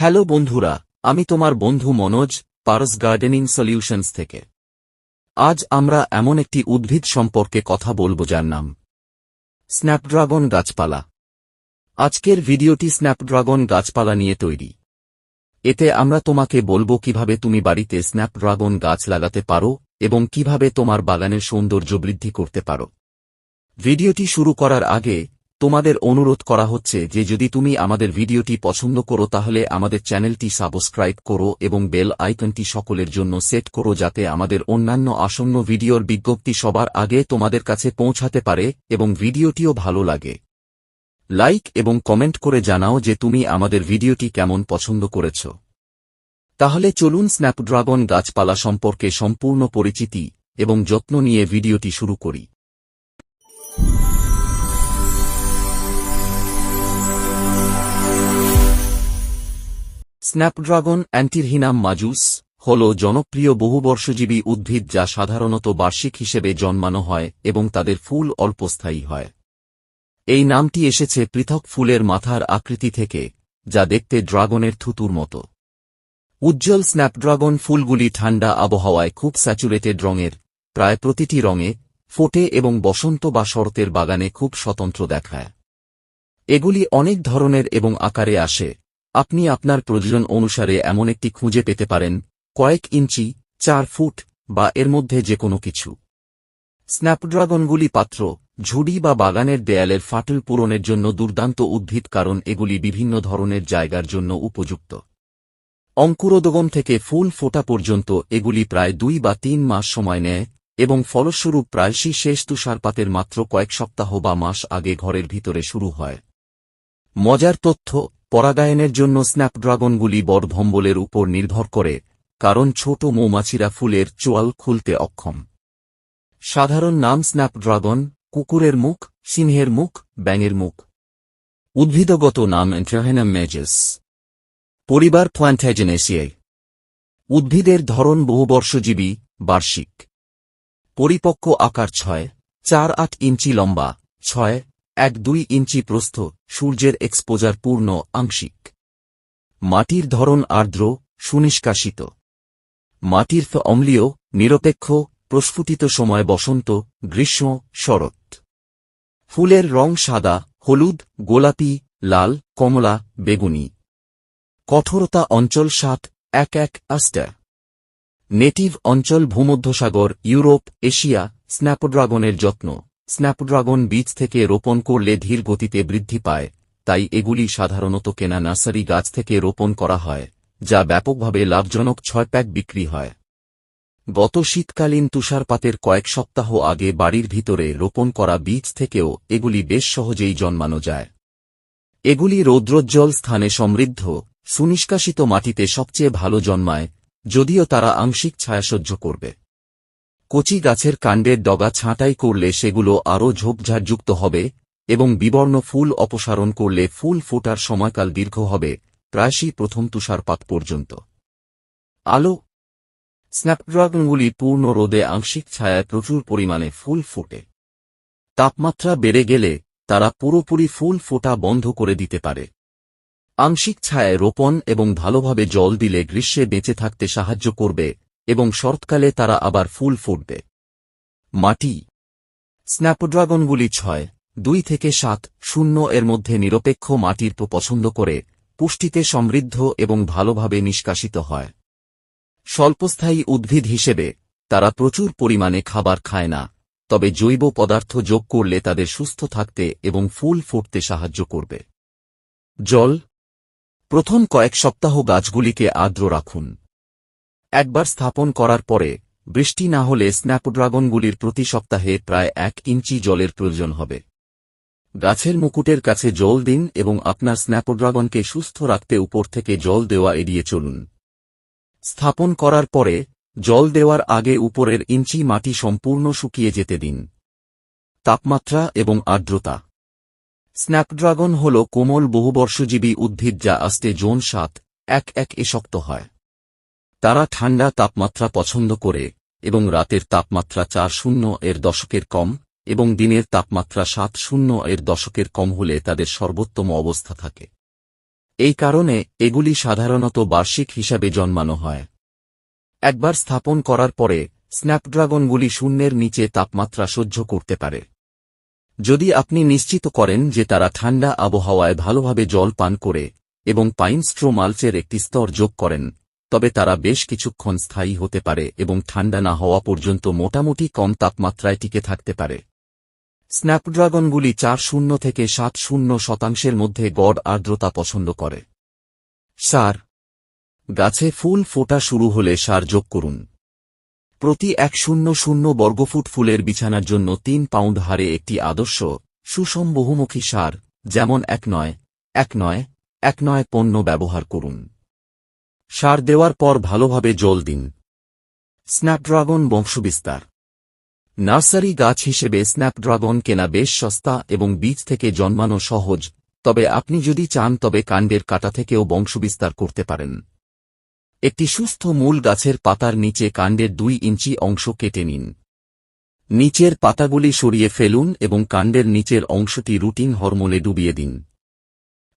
Hello বন্ধুরা, আমি তোমার বন্ধু মনোজ, পারস গার্ডেনিং সলিউশনস থেকে। আজ আমরা এমন একটি উদ্ভিদ সম্পর্কে কথা বলব যার নাম স্ন্যাপড্রাগন গাছপালা। আজকের ভিডিওটি স্ন্যাপড্রাগন গাছপালা নিয়ে তৈরি। এতে আমরা তোমাকে বলব কীভাবে তুমি বাড়িতে স্ন্যাপড্রাগন গাছ লাগাতে পারো এবং কীভাবে তোমার বাগানের সৌন্দর্য বৃদ্ধি করতে পারো। ভিডিওটি শুরু করার আগে তোমাদের অনুরোধ করা হচ্ছে যে যদি তুমি আমাদের ভিডিওটি পছন্দ করো তাহলে আমাদের চ্যানেলটি সাবস্ক্রাইব করো এবং বেল আইকনটি সকলের জন্য সেট করো যাতে আমাদের অন্যান্য আসন্ন ভিডিওর বিজ্ঞপ্তি সবার আগে তোমাদের কাছে পৌঁছাতে পারে এবং ভিডিওটিও ভালো লাগে। লাইক এবং কমেন্ট করে জানাও যে তুমি আমাদের ভিডিওটি কেমন পছন্দ করেছ। তাহলে চলুন স্ন্যাপড্রাগন গাছপালা সম্পর্কে সম্পূর্ণ পরিচিতি এবং যত্ন নিয়ে ভিডিওটি শুরু করি। স্ন্যাপড্রাগন, অ্যান্টিরহিনাম মাজুস, হল জনপ্রিয় বহুবর্ষজীবী উদ্ভিদ যা সাধারণত বার্ষিক হিসেবে জন্মানো হয় এবং তাদের ফুল অল্পস্থায়ী হয়। এই নামটি এসেছে পৃথক ফুলের মাথার আকৃতি থেকে, যা দেখতে ড্রাগনের থুতুর মতো। উজ্জ্বল স্ন্যাপড্রাগন ফুলগুলি ঠান্ডা আবহাওয়ায় খুব স্যাচুরেটেড রঙের, প্রায় প্রতিটি রঙে, ফোটে এবং বসন্ত বা শরতের বাগানে খুব স্বতন্ত্র দেখায়। এগুলি অনেক ধরনের এবং আকারে আসে আপনি আপনার প্রয়োজন অনুসারে এমন একটি খুঁজে পেতে পারেন, কয়েক ইঞ্চি, চার ফুট, বা এর মধ্যে যে কোনো কিছু। স্ন্যাপড্রাগনগুলি পাত্র, ঝুড়ি বা বাগানের দেয়ালের ফাটল পূরণের জন্য দুর্দান্ত উদ্ভিদ কারণ এগুলি বিভিন্ন ধরনের জায়গার জন্য উপযুক্ত। অঙ্কুরোদগম থেকে ফুল ফোটা পর্যন্ত এগুলি প্রায় দুই বা তিন মাস সময় নেয়, এবং ফলস্বরূপ প্রায়শই শেষ তুষারপাতের মাত্র কয়েক সপ্তাহ বা মাস আগে ঘরের ভিতরে শুরু হয়। মজার তথ্য পরাগায়নের জন্য স্ন্যাপড্রাগনগুলি বড়ভম্বলের উপর নির্ভর করে, কারণ ছোট মৌমাছিরা ফুলের চোয়াল খুলতে অক্ষম। সাধারণ নাম স্ন্যাপড্রাগন, কুকুরের মুখ, সিংহের মুখ, ব্যাঙের মুখ। উদ্ভিদগত নাম এন্ট্রাহেনাম মেজেস পরিবার প্ল্যান্টাইজেনেসিয়াই উদ্ভিদের ধরন বহুবর্ষজীবী, বার্ষিক। পরিপক্ক আকার ছয়, চার আট ইঞ্চি লম্বা, ছয় এক দুই ইঞ্চি প্রস্থ, সূর্যের এক্সপোজার পূর্ণ, আংশিক। মাটির ধরন আর্দ্র, সুনিষ্কাশিত। মাটির ফ অম্লীয়, নিরপেক্ষ, প্রস্ফুটিত সময় বসন্ত, গ্রীষ্ম, শরৎ। ফুলের রং সাদা, হলুদ, গোলাপি, লাল, কমলা, বেগুনি। কঠোরতা অঞ্চল সাত, এক এক আস্টার। নেটিভ অঞ্চল ভূমধ্যসাগর, ইউরোপ, এশিয়া, স্ন্যাপড্রাগনের যত্ন। স্ন্যাপড্রাগন বীজ থেকে রোপণ করলে ধীর গতিতে বৃদ্ধি পায়, তাই এগুলি সাধারণত কেনা নার্সারি গাছ থেকে রোপণ করা হয়, যা ব্যাপকভাবে লাভজনক ছয় প্যাক বিক্রি হয়। গত শীতকালীন তুষারপাতের কয়েক সপ্তাহ আগে বাড়ির ভিতরে রোপণ করা বীজ থেকেও এগুলি বেশ সহজেই জন্মানো যায়। এগুলি রৌদ্রোজ্জ্বল স্থানে সমৃদ্ধ, সুনিষ্কাশিত মাটিতে সবচেয়ে ভালো জন্মায়, যদিও তারা আংশিক ছায়া সহ্য করবে। কচি গাছের কাণ্ডের ডগা ছাঁটাই করলে সেগুলো আরও ঝোপঝাড়যুক্ত হবে এবং বিবর্ণ ফুল অপসারণ করলে ফুল ফোটার সময়কাল দীর্ঘ হবে, প্রায়শই প্রথম তুষারপাত পর্যন্ত। আলো স্ন্যাপড্রাগনগুলি পূর্ণ রোদে আংশিক ছায়ায় প্রচুর পরিমাণে ফুল ফোটে। তাপমাত্রা বেড়ে গেলে তারা পুরোপুরি ফুল ফোটা বন্ধ করে দিতে পারে। আংশিক ছায়ায় রোপণ এবং ভালোভাবে জল দিলে গ্রীষ্মে বেঁচে থাকতে সাহায্য করবে এবং শরৎকালে তারা আবার ফুল ফুটবে। মাটি। স্ন্যাপড্রাগনগুলি ছয়, দুই থেকে সাত, শূন্য এর মধ্যে নিরপেক্ষ মাটির পছন্দ করে, পুষ্টিতে সমৃদ্ধ এবং ভালোভাবে নিষ্কাশিত হয়। স্বল্পস্থায়ী উদ্ভিদ হিসেবে, তারা প্রচুর পরিমাণে খাবার খায় না, তবে জৈব পদার্থ যোগ করলে তাদের সুস্থ থাকতে এবং ফুল ফুটতে সাহায্য করবে। জল। প্রথম কয়েক সপ্তাহ গাছগুলিকে আর্দ্র রাখুন। একবার স্থাপন করার পরে, বৃষ্টি না হলে স্ন্যাপড্রাগনগুলির প্রতি সপ্তাহে প্রায় এক ইঞ্চি জলের প্রয়োজন হবে। গাছের মুকুটের কাছে জল দিন এবং আপনার স্ন্যাপড্রাগনকে সুস্থ রাখতে উপর থেকে জল দেওয়া এড়িয়ে চলুন। স্থাপন করার পরে, জল দেওয়ার আগে উপরের ইঞ্চি মাটি সম্পূর্ণ শুকিয়ে যেতে দিন। তাপমাত্রা এবং আর্দ্রতা। স্ন্যাপড্রাগন হল কোমল বহুবর্ষজীবী উদ্ভিদ যা আস্তে জোন সাত, এক এক এ শক্ত হয়। তারা ঠান্ডা তাপমাত্রা পছন্দ করে, এবং রাতের তাপমাত্রা চার শূন্য এর দশকের কম, এবং দিনের তাপমাত্রা সাত শূন্য এর দশকের কম হলে তাদের সর্বোত্তম অবস্থা থাকে। এই কারণে এগুলি সাধারণত বার্ষিক হিসাবে জন্মানো হয়। একবার স্থাপন করার পরে, স্ন্যাপড্রাগনগুলি শূন্যের নিচে তাপমাত্রা সহ্য করতে পারে। যদি আপনি নিশ্চিত করেন যে তারা ঠান্ডা আবহাওয়ায় ভালোভাবে জল পান করে, এবং পাইন স্ট্রো মালচের একটি স্তর যোগ করেন তবে তারা বেশ কিছুক্ষণ স্থায়ী হতে পারে এবং ঠান্ডা না হওয়া পর্যন্ত মোটামুটি কম তাপমাত্রায় টিকে থাকতে পারে। স্ন্যাপড্রাগনগুলি চার শূন্য থেকে সাত শূন্য শতাংশের মধ্যে গড় আর্দ্রতা পছন্দ করে। সার। গাছে ফুল ফোটা শুরু হলে সার যোগ করুন। প্রতি এক শূন্য শূন্য বর্গফুট ফুলের বিছানার জন্য তিন পাউন্ড হারে একটি আদর্শ, সুষম বহুমুখী সার, যেমন এক নয় এক নয় এক নয় পণ্য ব্যবহার করুন। সার দেওয়ার পর ভালোভাবে জল দিন। স্ন্যাপড্রাগন বংশবিস্তার। নার্সারি গাছ হিসেবে স্ন্যাপড্রাগন কেনা বেশ সস্তা এবং বীজ থেকে জন্মানো সহজ, তবে আপনি যদি চান তবে কাণ্ডের কাটা থেকেও বংশবিস্তার করতে পারেন। একটি সুস্থ মূল গাছের পাতার নিচে কাণ্ডের দুই ইঞ্চি অংশ কেটে নিন। নিচের পাতাগুলি সরিয়ে ফেলুন এবং কাণ্ডের নিচের অংশটি রুটিন হরমোনে ডুবিয়ে দিন।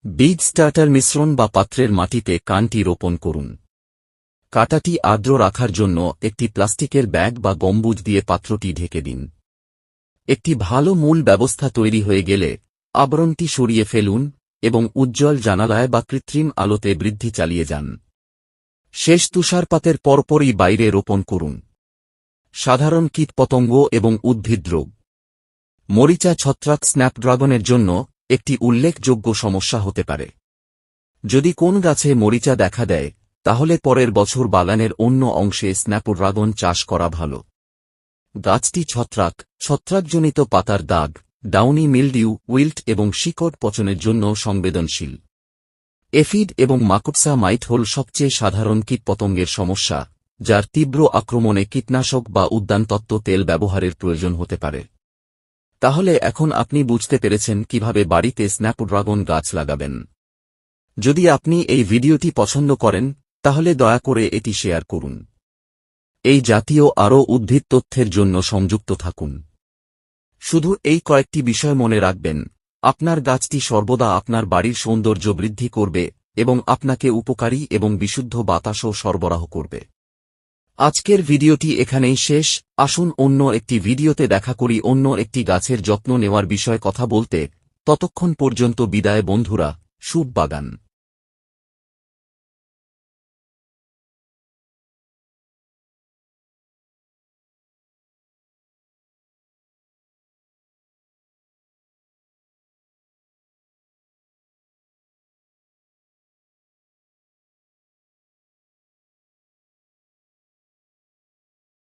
বীজ স্টার্টার মিশ্রণ বা পাত্রের মাটিতে কানটি রোপণ করুন। কাটাটি আর্দ্র রাখার জন্য একটি প্লাস্টিকের ব্যাগ বা গম্বুজ দিয়ে পাত্রটি ঢেকে দিন। একটি ভালো মূল ব্যবস্থা তৈরি হয়ে গেলে আবরণটি সরিয়ে ফেলুন এবং উজ্জ্বল জানালায় বা কৃত্রিম আলোতে বৃদ্ধি চালিয়ে যান। শেষ তুষারপাতের পরপরই বাইরে রোপণ করুন। সাধারণ কীটপতঙ্গ এবং উদ্ভিদ রোগ। মরিচা ছত্রাক স্ন্যাপড্রাগনের জন্য একটি উল্লেখযোগ্য সমস্যা হতে পারে। যদি কোন গাছে মরিচা দেখা দেয়, তাহলে পরের বছর বাগানের অন্য অংশে স্ন্যাপড্রাগন চাষ করা ভালো। গাছটি ছত্রাক, ছত্রাকজনিত পাতার দাগ, ডাউনি মিলডিউ, উইল্ট এবং শিকড় পচনের জন্য সংবেদনশীল। এফিড এবং মাকুটসা মাইট হল সবচেয়ে সাধারণ কীটপতঙ্গের সমস্যা, যার তীব্র আক্রমণে কীটনাশক বা উদ্যানতত্ত্ব তেল ব্যবহারের প্রয়োজন হতে পারে। তাহলে এখন আপনি বুঝতে পেরেছেন কীভাবে বাড়িতে স্ন্যাপড্রাগন গাছ লাগাবেন। যদি আপনি এই ভিডিওটি পছন্দ করেন, তাহলে দয়া করে এটি শেয়ার করুন। এই জাতীয় আরও উদ্ভিদ তথ্যের জন্য সংযুক্ত থাকুন। শুধু এই কয়েকটি বিষয় মনে রাখবেন, আপনার গাছটি সর্বদা আপনার বাড়ির সৌন্দর্য বৃদ্ধি করবে এবং আপনাকে উপকারী এবং বিশুদ্ধ বাতাসও সরবরাহ করবে। আজকের ভিডিওটি এখানেই শেষ। আসুন অন্য একটি ভিডিওতে দেখা করি অন্য একটি গাছের যত্ন নেওয়ার বিষয়ে কথা বলতে। ততক্ষণ পর্যন্ত বিদায় বন্ধুরা শুভ বাগান